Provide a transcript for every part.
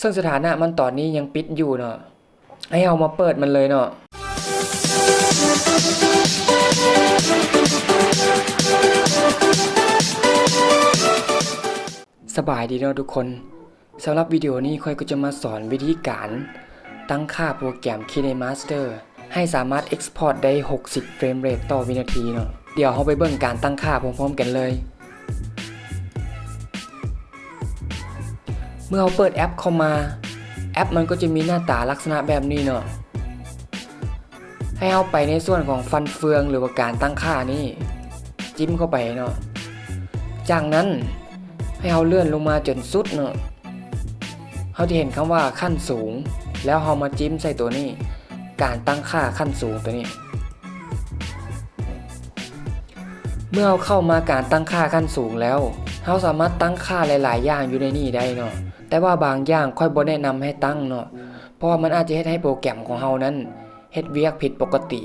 ซึ่งสถานะมันตอนนี้ยังปิดอยู่เนาะให้เอามาเปิดมันเลยเนาะสบายดีเนาะทุกคนสำหรับวิดีโอนี้ค่อยก็จะมาสอนวิธีการ ตั้งค่าโปรแกรม KineMaster ให้สามารถ Export ได้ 60 เฟรมเรทต่อวินาทีเนาะเดี๋ยวเราไปเบิ่งการตั้งค่าพร้อมๆกันเลย มื่อเราเปิดแอปเข้ามา แอปมันก็จะมีหน้าตาลักษณะแบบนี้เนาะให้เอาไปในส่วนของฟันเฟืองหรือว่าการตั้งค่านี่จิ้มเข้าไปเนาะจากนั้นให้เราเลื่อนลงมาจนสุดเนาะเขาจะเห็นคำว่าขั้นสูง แล้วเรามาจิ้มใส่ตัวนี้ การตั้งค่าขั้นสูงตัวนี้ เมื่อเราเข้ามาการตั้งค่าขั้นสูงแล้วเราสามารถตั้งค่าหลาย ๆ อย่างอยู่ในนี้ได้เนาะแต่ว่าบางอย่างค่อยบ่แนะนำให้ตั้งเนาะเพราะมันอาจจะเฮ็ดให้โปรแกรมของเรานั้นเฮ็ดเวียกผิดปกติ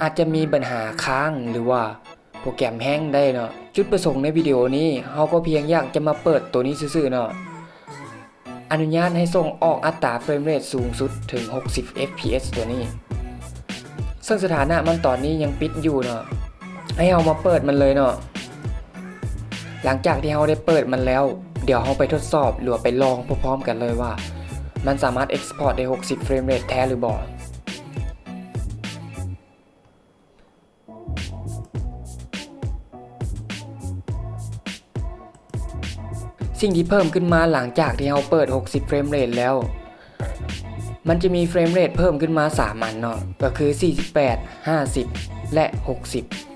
อาจจะมีปัญหาค้างหรือว่าโปรแกรมแห้งได้เนาะจุดประสงค์ในวิดีโอนี้เราก็เพียงอยากจะมาเปิดตัวนี้ซื่อๆเนาะอนุญาตให้ส่งออกอัตราเฟรมเรทสูงสุดถึง 60 fps ตัวนี้ ซึ่งสถานะมันตอนนี้ยังปิดอยู่เนาะ ให้เรามาเปิดมันเลยเนาะหลังจากที่เราได้เปิดมันแล้ว เดี๋ยวเราไปทดสอบหรือว่าไปลองพร้อมๆกันเลยว่า มันสามารถ Export ได้ 60 เฟรมเรทแท้หรือบ่สิ่งที่เพิ่มขึ้นมาหลังจากที่เราเปิด 60 เฟรมเรทแล้ว มันจะมีเฟรมเรทเพิ่มขึ้นมา 3 อันเนาะ ก็คือ 48 50 และ 60